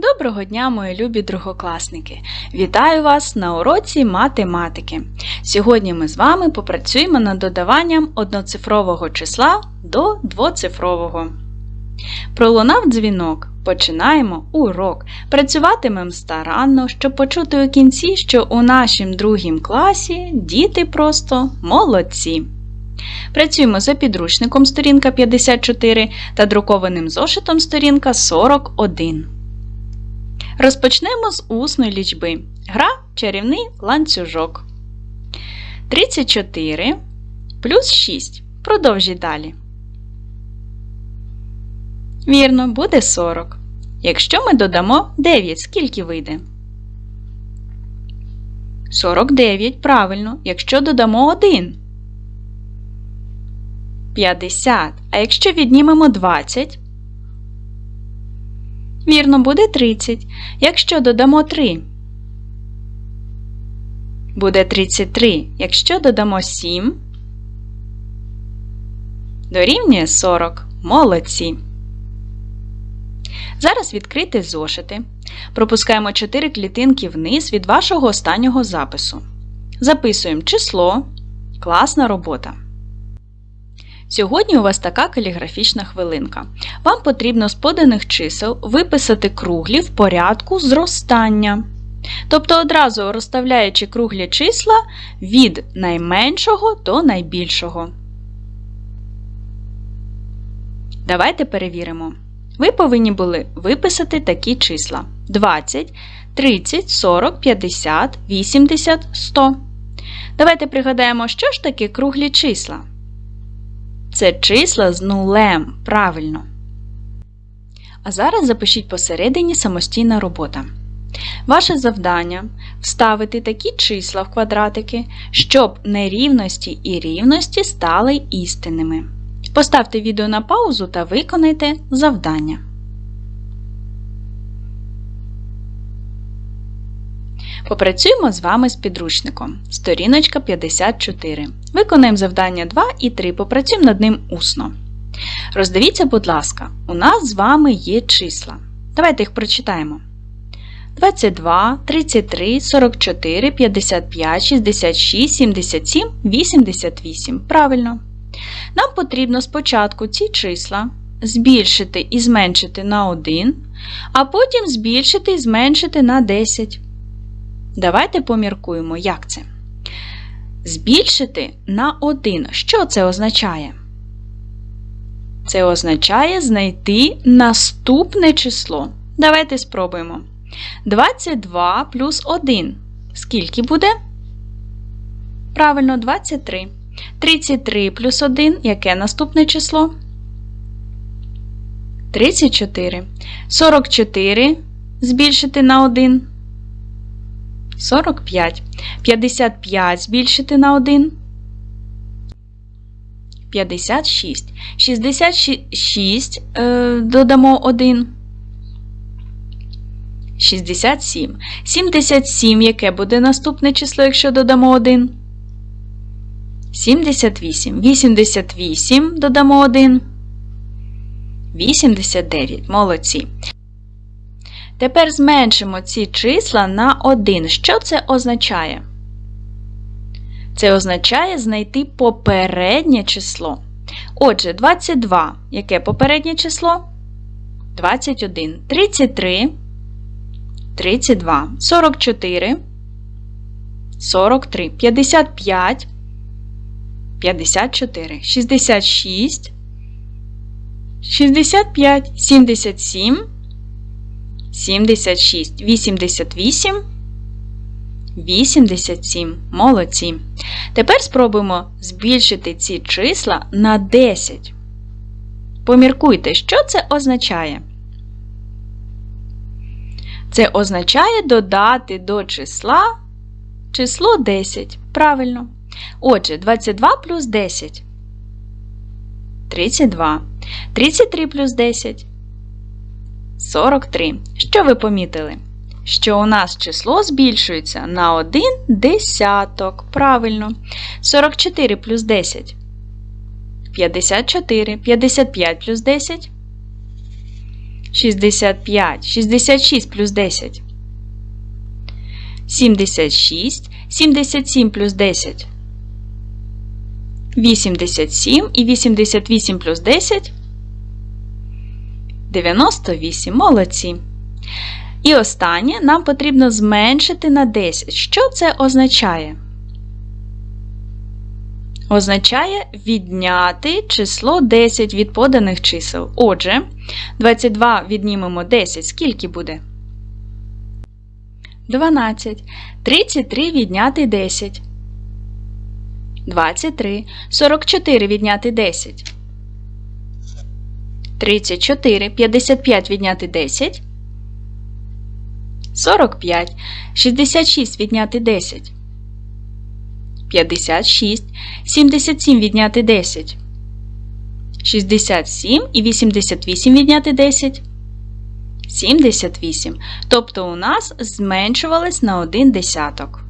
Доброго дня, мої любі другокласники! Вітаю вас на уроці математики. Сьогодні ми з вами попрацюємо над додаванням одноцифрового числа до двоцифрового. Пролунав дзвінок. Починаємо урок. Працюватимемо старанно, щоб почути у кінці, що у нашім другім класі діти просто молодці. Працюємо за підручником сторінка 54 та друкованим зошитом сторінка 41. Розпочнемо з усної лічби. Гра чарівний ланцюжок. 34 плюс 6. Продовжуй далі. Вірно, буде 40. Якщо ми додамо 9, скільки вийде? 49. Правильно. Якщо додамо 1. 50. А якщо віднімемо 20? Вірно, буде 30. Якщо додамо 3. Буде 33. Якщо додамо 7. Дорівнює 40. Молодці. Зараз відкрити зошити. Пропускаємо 4 клітинки вниз від вашого останнього запису. Записуємо число. Класна робота. Сьогодні у вас така каліграфічна хвилинка. Вам потрібно з поданих чисел виписати круглі в порядку зростання. Тобто одразу розставляючи круглі числа від найменшого до найбільшого. Давайте перевіримо. Ви повинні були виписати такі числа: 20, 30, 40, 50, 80, 100. Давайте пригадаємо, що ж таке круглі числа. Це числа з нулем. Правильно. А зараз запишіть посередині самостійна робота. Ваше завдання вставити такі числа в квадратики, щоб нерівності і рівності стали істинними. Поставте відео на паузу та виконайте завдання. Попрацюємо з вами з підручником. Сторіночка 54. Виконаємо завдання 2 і 3. Попрацюємо над ним усно. Роздивіться, будь ласка, у нас з вами є числа. Давайте їх прочитаємо. 22, 33, 44, 55, 66, 77, 88. Правильно. Нам потрібно спочатку ці числа збільшити і зменшити на 1, а потім збільшити і зменшити на 10. Давайте поміркуємо, як це. Збільшити на 1. Що це означає? Це означає знайти наступне число. Давайте спробуємо. 22 плюс 1. Скільки буде? Правильно, 23. 33 плюс 1. Яке наступне число? 34. 44 збільшити на 1. 45. 55 збільшити на 1. 56. 66 е, додамо 1. 67. 77. Яке буде наступне число, якщо додамо 1? 78. 88 додамо 1. 89. Молодці. Тепер зменшимо ці числа на 1. Що це означає? Це означає знайти попереднє число. Отже, 22. Яке попереднє число? 21. 33. 32. 44. 43. 55. 54. 66. 65. 77. 76, 88, 87. Молодці. Тепер спробуємо збільшити ці числа на 10. Поміркуйте, що це означає. Це означає додати до числа число 10. Правильно. Отже, 22 плюс 10. 32. 33 плюс 10. 43. Що ви помітили? Що у нас число збільшується на 1 десяток. Правильно. 44 плюс 10. 54. 55 плюс 10. 65, 66 плюс 10. 76, 77 плюс 10. 87 і 88 плюс 10. 98. Молодці. І останнє нам потрібно зменшити на 10. Що це означає? Означає відняти число 10 від поданих чисел. Отже, 22 віднімемо 10. Скільки буде? 12. 33 відняти 10. 23. 44 відняти 10. 34. 55 відняти 10. 45. 66 відняти 10. 56. 77 відняти 10. 67 і 88 відняти 10. 78. Тобто у нас зменшувалось на 1 десяток.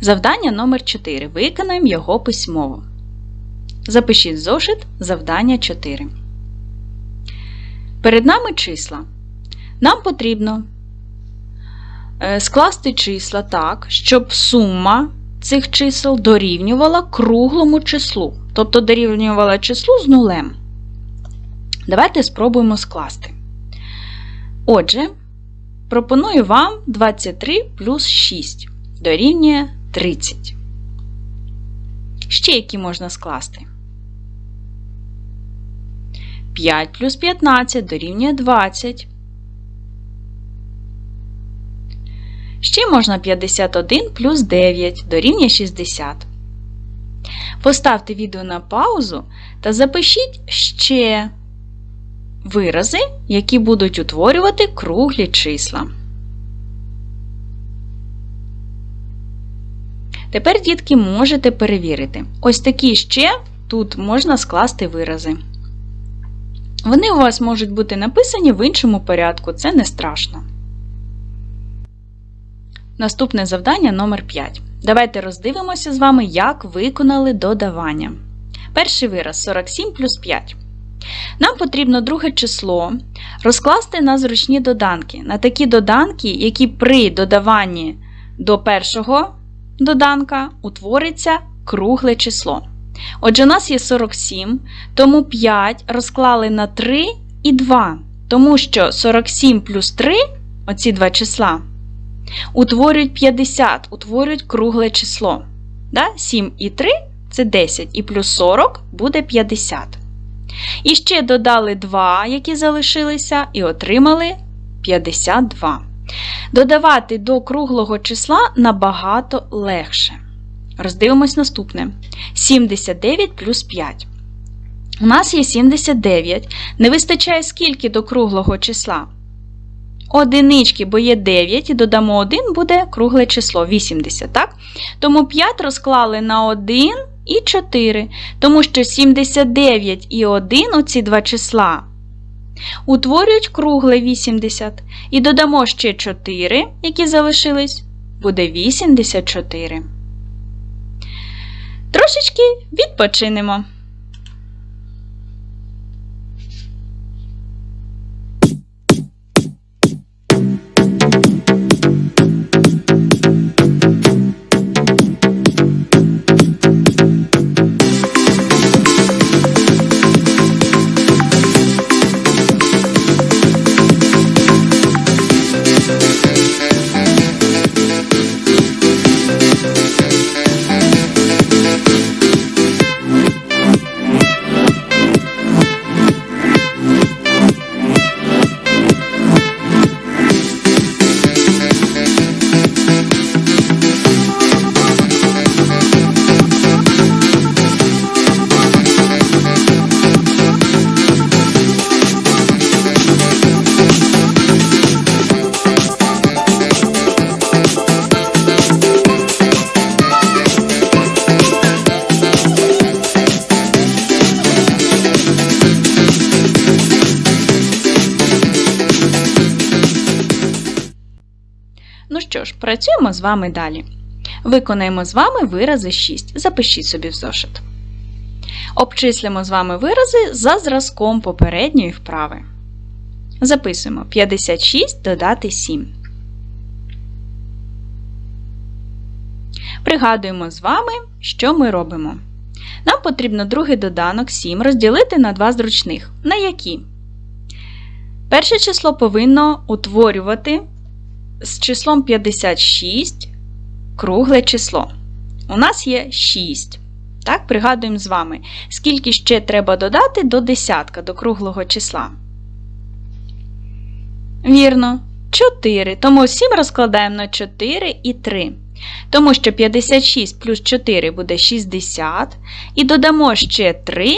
Завдання номер 4. Виконаємо його письмово. Запишіть зошит завдання 4. Перед нами числа. Нам потрібно е, скласти числа так, щоб сума цих чисел дорівнювала круглому числу. Тобто дорівнювала числу з нулем. Давайте спробуємо скласти. Отже, пропоную вам 23 плюс 6 дорівнює 30. Ще які можна скласти? 5 плюс 15 дорівнює 20. Ще можна 51 плюс 9 дорівнює 60. Поставте відео на паузу та запишіть ще вирази, які будуть утворювати круглі числа. Тепер, дітки, можете перевірити. Ось такі ще тут можна скласти вирази. Вони у вас можуть бути написані в іншому порядку, це не страшно. Наступне завдання номер 5. Давайте роздивимося з вами, як виконали додавання. Перший вираз 47 плюс 5. Нам потрібно друге число розкласти на зручні доданки. На такі доданки, які при додаванні до першого доданка утвориться кругле число. Отже, у нас є 47, тому 5 розклали на 3 і 2, тому що 47 плюс 3, оці два числа, утворюють 50, утворюють кругле число. Да? 7 і 3 це 10, і плюс 40 буде 50. І ще додали 2, які залишилися, і отримали 52. Додавати до круглого числа набагато легше. Роздивимось наступне: 79 плюс 5. У нас є 79. Не вистачає скільки до круглого числа? Одинички, бо є 9, і додамо 1 буде кругле число 80. так? Тому 5 розклали на 1 і 4, тому що 79 і 1 оці два числа утворюють кругле 80. І додамо ще 4, які залишились, буде 84. Трошечки відпочинемо. Thank що ж, працюємо з вами далі. Виконаємо з вами вирази 6. Запишіть собі в зошит. Обчислимо з вами вирази за зразком попередньої вправи. Записуємо 56 додати 7. Пригадуємо з вами, що ми робимо. Нам потрібно другий доданок 7 розділити на два зручних. На які? Перше число повинно утворювати з числом 56 кругле число. У нас є 6. Так, пригадуємо з вами, скільки ще треба додати до десятка, до круглого числа. Вірно, 4. Тому 7 розкладаємо на 4 і 3. Тому що 56 плюс 4 буде 60. І додамо ще 3.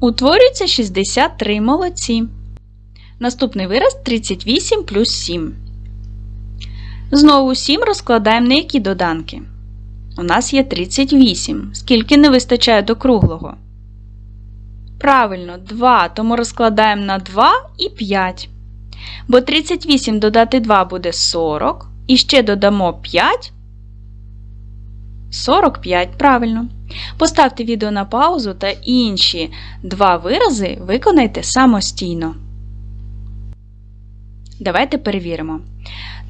Утворюється 63 молодці. Наступний вираз 38 плюс 7. Знову 7 розкладаємо на які доданки. У нас є 38. Скільки не вистачає до круглого? Правильно, 2, тому розкладаємо на 2 і 5. Бо 38 додати 2 буде 40. І ще додамо 5. 45, правильно. Поставте відео на паузу та інші два вирази виконайте самостійно. Давайте перевіримо.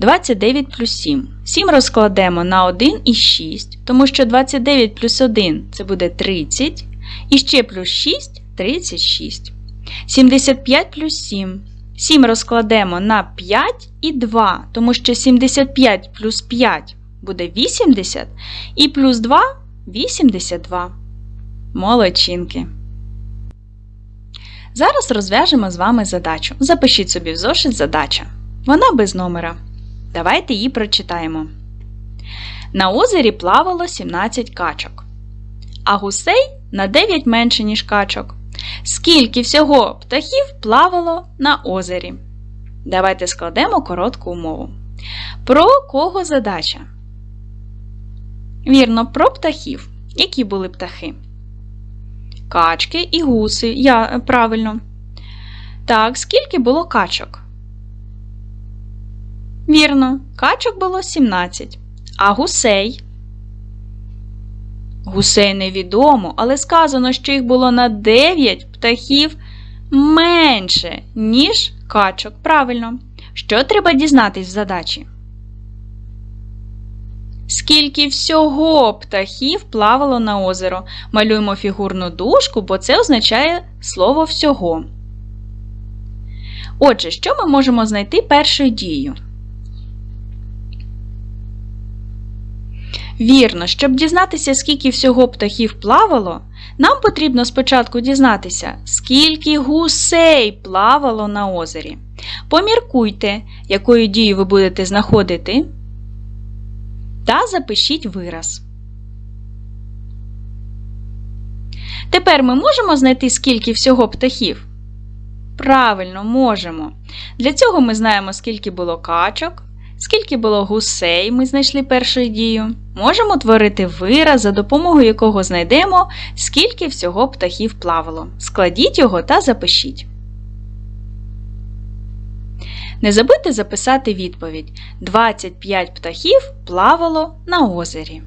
29 плюс 7. 7 розкладемо на 1 і 6, тому що 29 плюс 1 це буде 30. І ще плюс 6 36. 75 плюс 7. 7 розкладемо на 5 і 2, тому що 75 плюс 5 буде 80, і плюс 2 82. Молодчинки. Зараз розв'яжемо з вами задачу. Запишіть собі в зошит задача. Вона без номера. Давайте її прочитаємо. На озері плавало 17 качок, а гусей на 9 менше, ніж качок. Скільки всього птахів плавало на озері? Давайте складемо коротку умову. Про кого задача? Вірно, про птахів. Які були птахи? Качки і гуси. Я, Правильно. Так, скільки було качок? Вірно, качок було 17. А гусей? Гусей невідомо, але сказано, що їх було на 9 птахів менше, ніж качок. Правильно. Що треба дізнатись в задачі? Скільки всього птахів плавало на озеро? Малюємо фігурну дужку, бо це означає слово всього. Отже, що ми можемо знайти першою дією? Вірно, щоб дізнатися, скільки всього птахів плавало, нам потрібно спочатку дізнатися, скільки гусей плавало на озері. Поміркуйте, якою дією ви будете знаходити, та запишіть вираз. Тепер ми можемо знайти, скільки всього птахів? Правильно, можемо. Для цього ми знаємо, скільки було качок, Скільки було гусей, ми знайшли першу дію. Можемо творити вираз, за допомогою якого знайдемо, скільки всього птахів плавало. Складіть його та запишіть. Не забудьте записати відповідь: 25 птахів плавало на озері.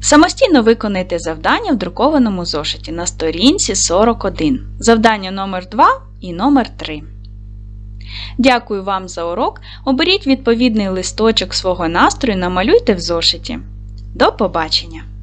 Самостійно виконайте завдання в друкованому зошиті на сторінці 41. Завдання номер 2 і номер 3. Дякую вам за урок. Оберіть відповідний листочок свого настрою, намалюйте в зошиті. До побачення!